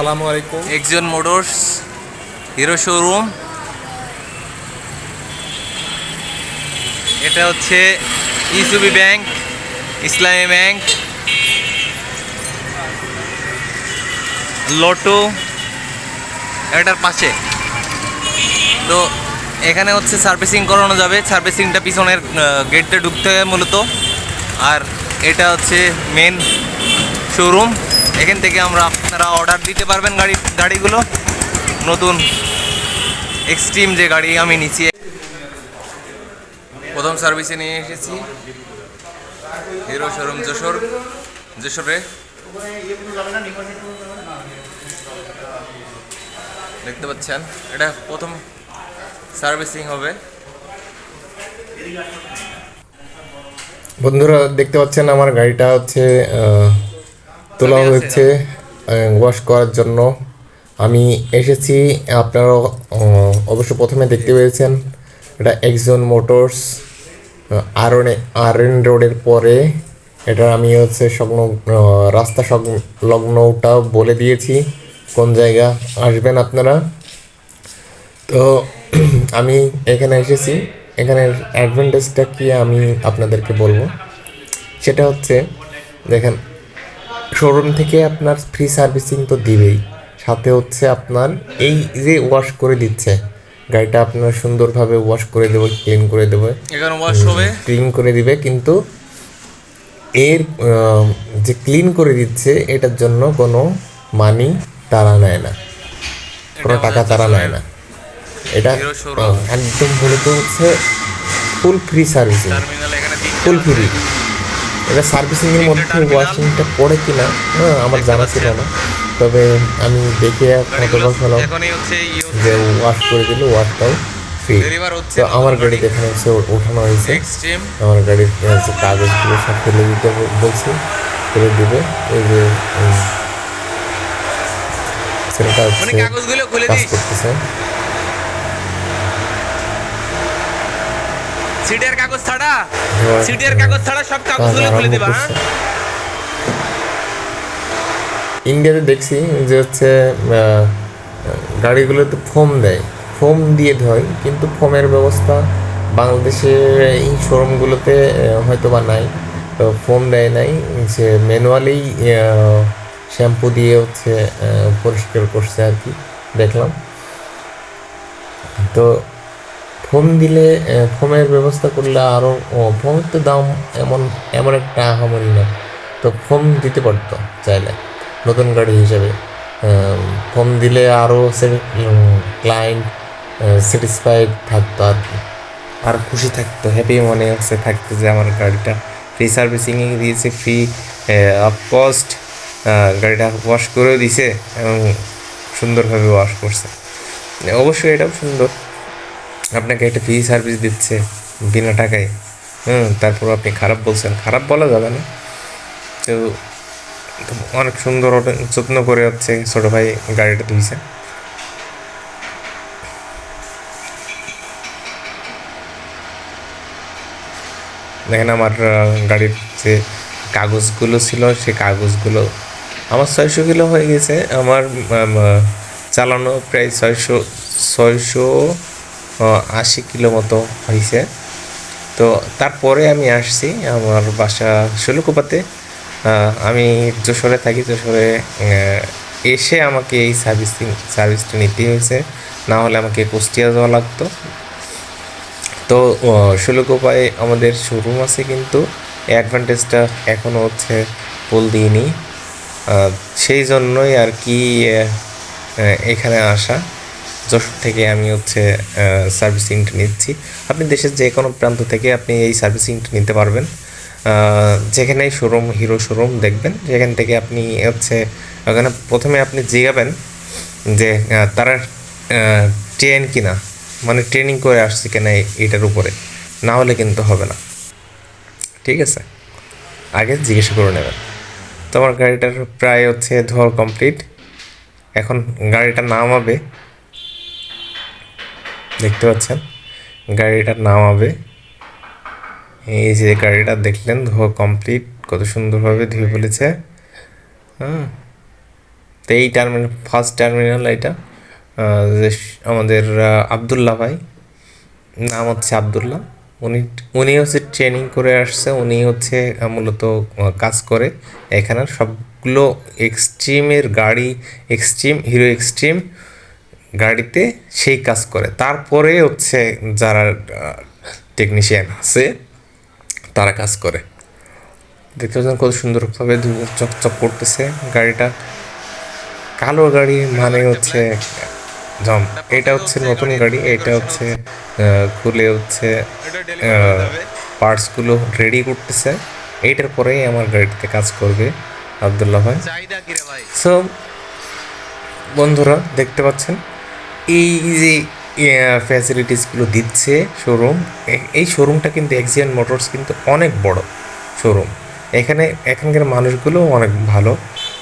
আসসালামু আলাইকুম। একজন মোটরস হিরো শোরুম এটা হচ্ছে ইসুবি ব্যাংক ইসলামী ব্যাংক লটো এটার পাশে। তো এখানে হচ্ছে সার্ভিসিং করানো যাবে। সার্ভিসিংটা পিছনের গেটটা ঢুকতে হবে মূলত। আর এটা হচ্ছে মেন শোরুম এখান থেকে আমরা আপনারা অর্ডার দিতে পারবেন গাড়ি, গাড়িগুলো। নতুন এক্সট্রিম যে গাড়ি আমি নিচ্ছি প্রথম সার্ভিসে নিয়ে এসেছি। Hero showroom Jessore. যশোরে। দেখতে পাচ্ছেন, এটা প্রথম সার্ভিসিং হবে। বন্ধুরা, দেখতে পাচ্ছেন আমার গাড়িটা হচ্ছে তোলা হয়েছে ওয়াশ করার জন্য। আমি এসেছি আপনারা অবশ্য প্রথমে দেখতে পেয়েছেন এটা এক্সন মোটরস আর আর এন রোডের পরে। এটা আমি হচ্ছে সংলগ্ন আহ, রাস্তা সংলগ্নটা বলে দিয়েছি কোন জায়গা আসবেন আপনারা। তো আমি এখানে এসেছি এখানের অ্যাডভান্টেজটা কি আমি আপনাদেরকে বলব? সেটা হচ্ছে দেখেন শোরুম থেকে আপনার ফ্রি সার্ভিসিং তো দিবেই। সাথে হচ্ছে আপনার এই যে ওয়াশ করে দিচ্ছে গাড়িটা আপনার সুন্দরভাবে ওয়াশ করে দেবে ক্লিন করে দেবে। এখানে ওয়াশ হবে। ক্লিন করে দিবে কিন্তু এর যে ক্লিন করে দিচ্ছে এটার জন্য কোনো মানি তারা নেয় না। কোনো টাকা তারা নেয় না। এটা একদম মূলত হচ্ছে full free servicing full free এটা সার্ভিসিং এর মধ্যে। ওয়াশিংটা পড়ে কিনা হ্যাঁ আমার জানা ছিল না। তবে আমি দেখে গাড়িগুলো কতবার হচ্ছে ইয়ে যে ওয়াশ করে দিলে ওয়াশটাও ফ্রি হচ্ছে তো আমার গাড়িতে এখানে হচ্ছে ওঠানো হয়েছে। আমার গাড়ির যে কাগজগুলো সব ফেলে দিতে বলছি ফেলে দিবে। এই যে ছেলেটা মানে হচ্ছে কাজ করতেছে। সিটের কাগজ ছাড়া? সিটের কাগজ ছাড়া সব কাগজগুলো খুলে দিবা হ্যাঁ? ইন্ডিয়াতে দেখছি যে হচ্ছে গাড়িগুলোতে ফোম দেয়। ফোম দিয়ে ধয় কিন্তু ফোমের ব্যবস্থা বাংলাদেশের এই শোরুমগুলোতে হয়তো বা নাই। তো ফোম দেয় নাই যে ম্যানুয়ালি শ্যাম্পু দিয়ে হচ্ছে পরিষ্কার করছে আর কি দেখলাম। তো ফোম দিলে ফোমের ব্যবস্থা করলে আরও ফোমের তো দাম এমন এমন একটা আহামরি না তো ফোম দিতে পারতো চাইলে, নতুন গাড়ি হিসেবে। ফোম দিলে আরও ক্লায়েন্ট স্যাটিসফাইড থাকতো আর কি। আর খুশি থাকতো হ্যাপি মনে হচ্ছে, থাকতো যে আমার গাড়িটা ফ্রি সার্ভিসিংয়ে দিয়েছে ফ্রি অফ কস্ট গাড়িটা ওয়াশ করেও দিছে এবং সুন্দরভাবে ওয়াশ করছে। অবশ্যই এটাও সুন্দর। আপনাকে একটা ফ্রি সার্ভিস দিচ্ছে বিনা টাকায়। হুম, তারপর আপনি খারাপ বলছেন। খারাপ বলা যাবে না। তো অনেক সুন্দর যত্ন করে হচ্ছে ছোটো ভাই গাড়িটা ধুইছে। দেখেন আমার গাড়ির যে কাগজগুলো ছিল, সে কাগজগুলো আমার ছয়শো কিলো হয়ে গেছে। আমার চালানো প্রায় ছয়শো ছয়শো আশি কিলো মতো হয়েছে তো তারপরে আমি আসছি আমার বাসা ষোলকুপাতে আহ, আমি যশোরে থাকি যশোরে এসে আমাকে এই সার্ভিসিং সার্ভিসটা নিতে হয়েছে। না হলে আমাকে কুষ্টিয়া যাওয়া লাগতো। তো ষোলকোপায় আমাদের শোরুম আছে কিন্তু অ্যাডভান্টেজটা এখনও হচ্ছে ফুল দিইনি। সেই জন্যই আর কি এখানে আসা। যশোর থেকে আমি হচ্ছে সার্ভিসিংটা নিচ্ছি। আপনি দেশের যে কোনো প্রান্ত থেকে আপনি এই সার্ভিসিংটা নিতে পারবেন। যেখানেই শোরুম হিরো শোরুম দেখবেন, সেখান থেকে আপনি হচ্ছে, ওখানে প্রথমে আপনি জিগাবেন যে তারা ট্রেন কিনা মানে ট্রেনিং করে আসছে কিনা এটার উপরে। না হলে কিন্তু হবে না। ঠিক আছে? আগে জিজ্ঞাসা করে নেবেন। তো আমার গাড়িটার প্রায় হচ্ছে ধোয়া কমপ্লিট এখন গাড়িটা নামাবে দেখতে পাচ্ছেন? গাড়িটা নামাবে এই যে গাড়িটা দেখলেন ধোয়া কমপ্লিট কত সুন্দরভাবে ধুয়ে ফেলেছে। হ্যাঁ তো এই টার্মিনাল ফার্স্ট টার্মিনাল এটা যে আমাদের আহ, আবদুল্লাহ ভাই নাম হচ্ছে আবদুল্লাহ। উনি উনি হচ্ছে ট্রেনিং করে আসছে উনি হচ্ছে মূলত কাজ করে এখানে। সবগুলো এক্সট্রিমের গাড়ি এক্সট্রিম হিরো এক্সট্রিম গাড়িতে সেই কাজ করে। তারপরে হচ্ছে যারা টেকনিশিয়ান আছে তারা কাজ করে। দেখতে পাচ্ছেন কত সুন্দরভাবে চকচক করতেছে গাড়িটা। কালো গাড়ি মানে হচ্ছে জম এটা হচ্ছে নতুন গাড়ি এটা হচ্ছে খুলে হচ্ছে পার্টসগুলো রেডি করতেছে। এইটার পরেই আমার গাড়িতে কাজ করবে আবদুল্লাহ ভাই। সো বন্ধুরা দেখতে পাচ্ছেন? এই যে ফ্যাসিলিটিসগুলো দিচ্ছে শোরুম এই শোরুমটা কিন্তু এক্সিয়ান মোটরস কিন্তু অনেক বড় শোরুম এখানে, এখানকার মানুষগুলো অনেক ভালো।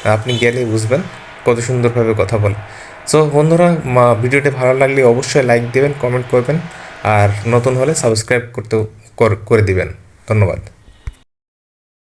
আপনি গেলে বুঝবেন কত সুন্দরভাবে কথা বলে। সো বন্ধুরা ভিডিওটি ভালো লাগলে অবশ্যই লাইক দেবেন কমেন্ট করবেন, আর নতুন হলে সাবস্ক্রাইব করতে কর- করে দিবেন। ধন্যবাদ।